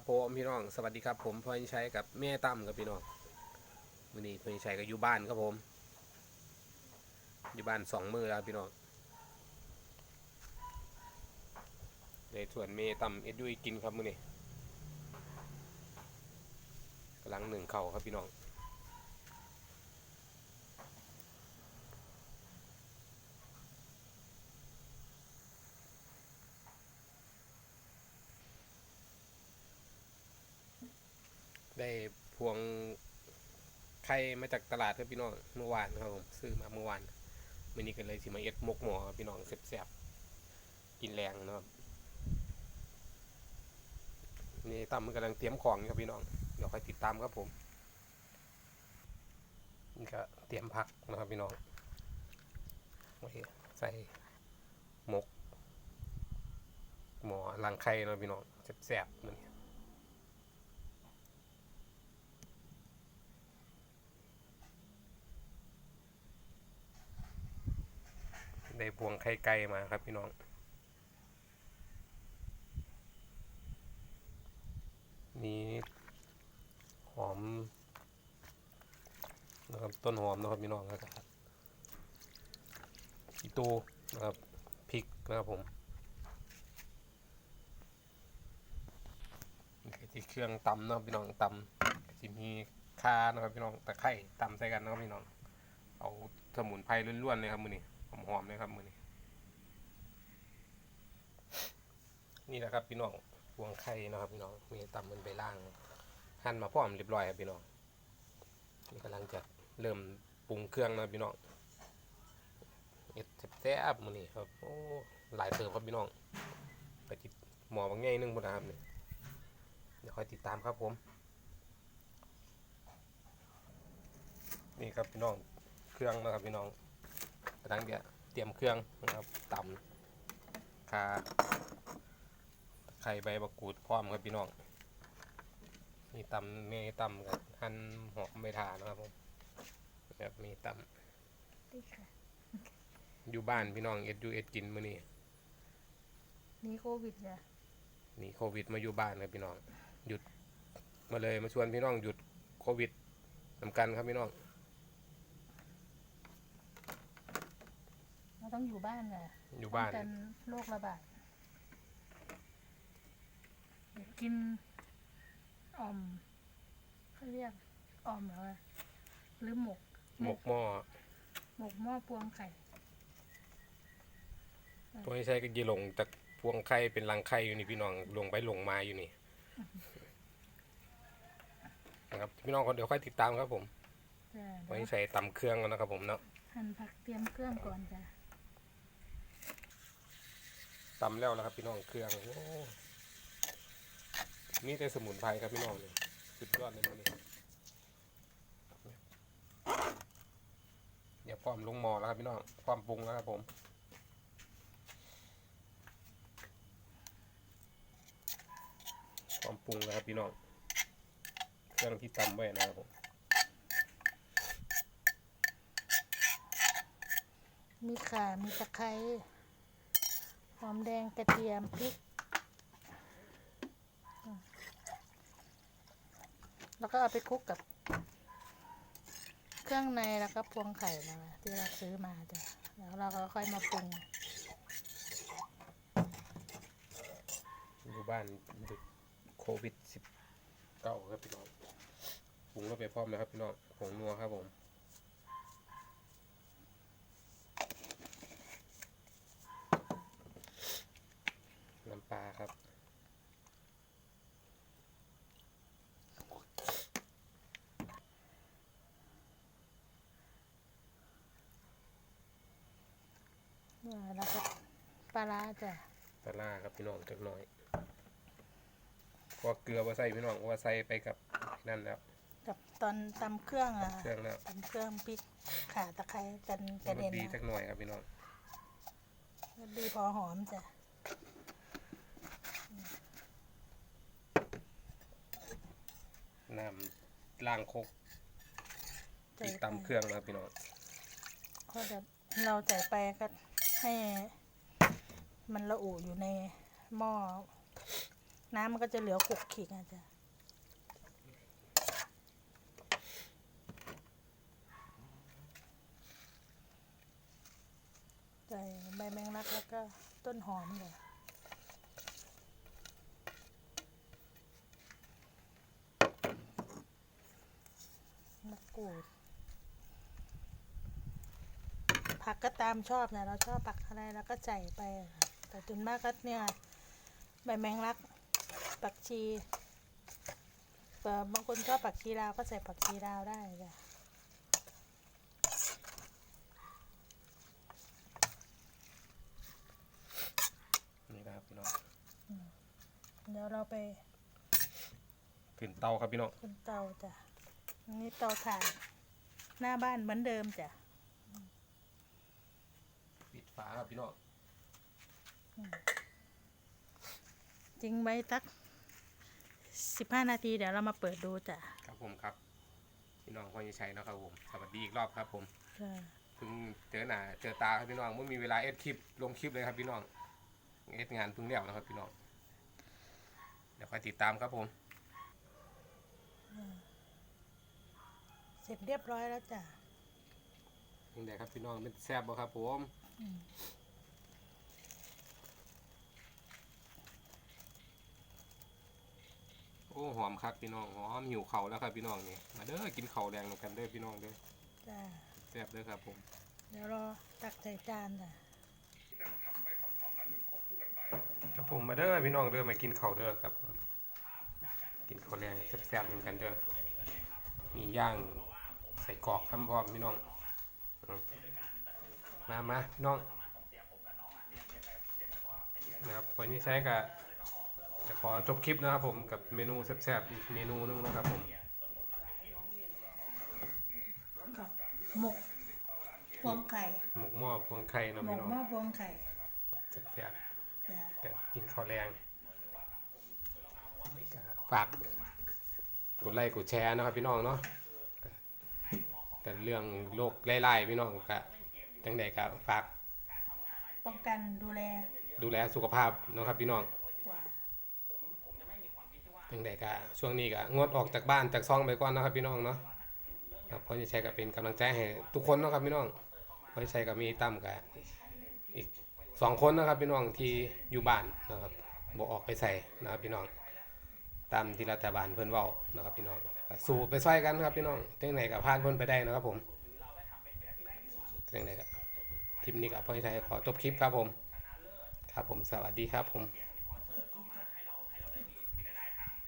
ครับผมพี่น้องสวัสดีครับผมพลอใชัยกับแม่ตั้มครับพี่น้องวันนี้พลอใชัยก็อยู่บ้านครับผม อยู่บ้านสองมือแล้วพี่น้องในส่วนเมตั้มเอ็ดยุยกินครับมื้อนี้กำลังหนึ่งเข่าครับพี่น้อง ได้พวงไข่มาจากตลาดครับพี่น้องเมื่อวานครับผมซื้อมาเมื่อวานมื้อนี้ก็เลยสิมาเอ็ดหมกหมอพี่น้องแซ่บๆกินแรงนะครับนี่ตั้มมันกำลังเตรียมของครับพี่น้องเดี๋ยวค่อยติดตามครับผมนี่ก็เตรียมผักนะครับพี่น้องใส่หมกหมอลังไข่เนาะพี่น้องแซ่บๆมันนี้ ได้พวงไข่ไก่มาครับพี่น้องมีหอมนะครับต้นหอมนะครับพี่น้องนะครับอีตูนะครับพริกนะครับผมที่เครื่องตำนะครับพี่น้องตำก็จะมีข่านะครับพี่น้องตะไคร้ตำใส่กันนะครับพี่น้อง เอาสมุนไพรล้วนๆเลยครับมือนี้ หอมๆเลยครับมือนี้นี่แหละครับพี่น้องพวงไข่นะครับพี่น้องมีตำมันไปล่างหั่นมาพร้อมเรียบร้อยครับพี่น้องนี่กำลังจะเริ่มปรุงเครื่องนะพี่น้องเอ็ดแซ่บมือนี้ครับโอ้หลายเติมครับพี่น้องไปจิตหมอบางแง่นึงพุ่นนะครับนี่เดี๋ยวคอยติดตามครับผม นี่ครับพี่น้องเครื่องนะครับพี่น้อง กำลังจะเตรียมเครื่องนะครับตำคาไข่ใบมะกรูดพร้อมครับพี่น้องมีตำเมตำกับหั่นหอมใบทานะครับผมแบบมีตดีค่ะำอยู่บ้านพี่น้องเอ็ดอยูเอ็ดกินมื้อนี้นี่โควิดจ้ะหนีโควิดมาอยู่บ้านครับพี่น้องหยุดมาเลยมาชวนพี่น้องหยุดโควิดนำกันครับพี่น้อง เรา ต้องอยู่บ้านจ้ะอยู่บ้านป้งกันโรคระบาดเดี๋ยวกินอ่อมเขาเรียกอ่อมเหรอวะหรือหมก หมกหม้อ หมกหม้อพวงไข่ตัวนี้ใช้ก็ยีหลงจากพวงไข่เป็นรังไข่อยู่นี่พี่น้องลงไปลงมาอยู่นี่นะครับพี่น้องคนเดี๋ยวค่อยติดตามครับผมจ้ะวันเดี๋ยวนี้ใส่ตำเครื่องแล้วนะครับผมเนาะหั่นผักเตรียมเครื่องก่อนจ้ะ ตำแล้วนะครับพี่น้องเครื่องอนี่แต่สมุนไพรครับพี่น้องเนี่ยสุดยอดเลยนนี่เดี๋ยวพร้อมลงหม้อแล้วครับพี่น้องพร้อมปรุงแล้วครับผมพร้อมปรุงแล้วครับพี่น้องเครื่องที่ตำไว้นะครับผมมีข่ามีตะไคร้ หอมแดงกระเทียมพริก แล้วก็เอาไปคลุกกับ เครื่องในแล้วก็พวงไข่เราอะที่เราซื้อมาจ้ะแล้วเราก็ค่อยมาปรุงอยู่บ้านหยุดโควิดสิบเก้าครับพี่น้องปรุงแล้วไปพร้อมแล้วครับพี่น้องผงนัวครับผม ปลาครับ แล้วก็ปลาร้าจ้ะปลาร้าครับพี่น้องจักหน่อยเพราะเกลือว่าใส่พี่น้องว่าใส่ไปกับนั่นแล้ว กับตอนตำเครื่องอะเครื่องแล้ว ตำเครื่องพริกข่าตะไคร้กันกระรเด็สนดีอะจักหน่อยครับพี่น้องรสดีพอหอมจ้ะ น้ำล้างครกอีกตำเครื่องนะครับพี่น้องเพราะเดี๋ยวเราใส่ไปก็ให้มันละอุอยู่ในหม้อ น้ำมันก็จะเหลือขลุกขลิกอะจ้ะใส่ใบแมงลักแล้วก็ต้นหอมเลย กรูด ผักก็ตามชอบนะ เราชอบผักอะไรเราก็ใส่ไปอะค่ะแต่จนมากก็เนี่ยใบแมงลัก ผักชีเอ่อบางคนชอบผักชีลาวก็ใส่ผักชีลาวได้จ้ะนี่นะครับพี่น้องเดี๋ยวเราไป ขึ้นเตาครับพี่น้อง ขึ้นเตาจ้ะ อันนี่เตาถ่านหน้าบ้านเหมือนเดิมจ้ะปิดฝาครับพี่น้องจริงไว้สักสิบห้านาทีเดี๋ยวเรามาเปิดดูจ้ะครับผมครับ พี่น้องพอจะใช้นาะครับผมสวัสดีอีกรอบครับผมจ้ะเพิ่งเจอหน้าเจอตาครับพี่น้องไม่มีเวลาเอ็ดคลิปลงคลิปเลยครับพี่น้องเอ็ดงานเพิ่งแล้วนะครับพี่น้องเดี๋ยวคอยติดตามครับผม เส ร็จเรียบร้อยแล้วจ้ะยังไงครับพี่น้องเป็นแซ่บบ่ครับผมอืมโอ้หอมครับพี่น้องหอมหิวเข่าวแล้วครับพี่น้องนี่มาเด้อกินเข่าวแดงนำกันเด้อพี่น้องเด้อจ้ะแซ่บเด้อครับผม เดี๋ยวรอตักใส่จานจ้ะครับผมมาเด้อพี่น้องเด้อมากินข้าวเด้อครับผมกินข้าวแรงแซ่บๆเหมือนกันเด้อมีย่างใส่กรอกทำพร้อมพี่น้องอืมมามาพี่น้องนะครับวันนี้ใช้กับจะขอจบคลิปนะครับผมกับเมนูแซ่บๆอีกเมนูนึงนะครับผมกับหมกพวงไข่หมกหม้อพวงไข่เนาะหมพี่กน้องหม้อพวงไข่แซ่บจ้ะๆกับกินข้าวแรงก็ฝากกดไลค์กดแชร์นะครับพี่น้องเนาะ แต่เรื่องโรคไล่ๆพี่น้องก็จังใดก็ฝากป้องกันดูแล ดูแลสุขภาพเนาะครับพี่น้องจ้ะจังใดก็ช่วงนี้ก็งดออกจากบ้านจากซองไปก่อนนะครับพี่น้องเนาะครับพ่อจะใช้ก็เป็นกำลังใจให้ทุกคนเนาะครับพี่น้องพ่อจะใช้ก็มีตั้มกับอีกสองคนนะครับพี่น้องที่อยู่บ้านนะครับบ่ออกไปใส่นะครับพี่น้อง ตามที่รัฐบาลเพิ่นเว้านะครับพี่น้องสู้ไปช่วยกันครับพี่น้องเรื่องไหนก็ผ่านพ้นไปได้นะครับผมเรื่องไหนกับคลิปนี้ก็พ่อจะใช้ขอจบคลิปครับผม ครับผมสวัสดีครับผม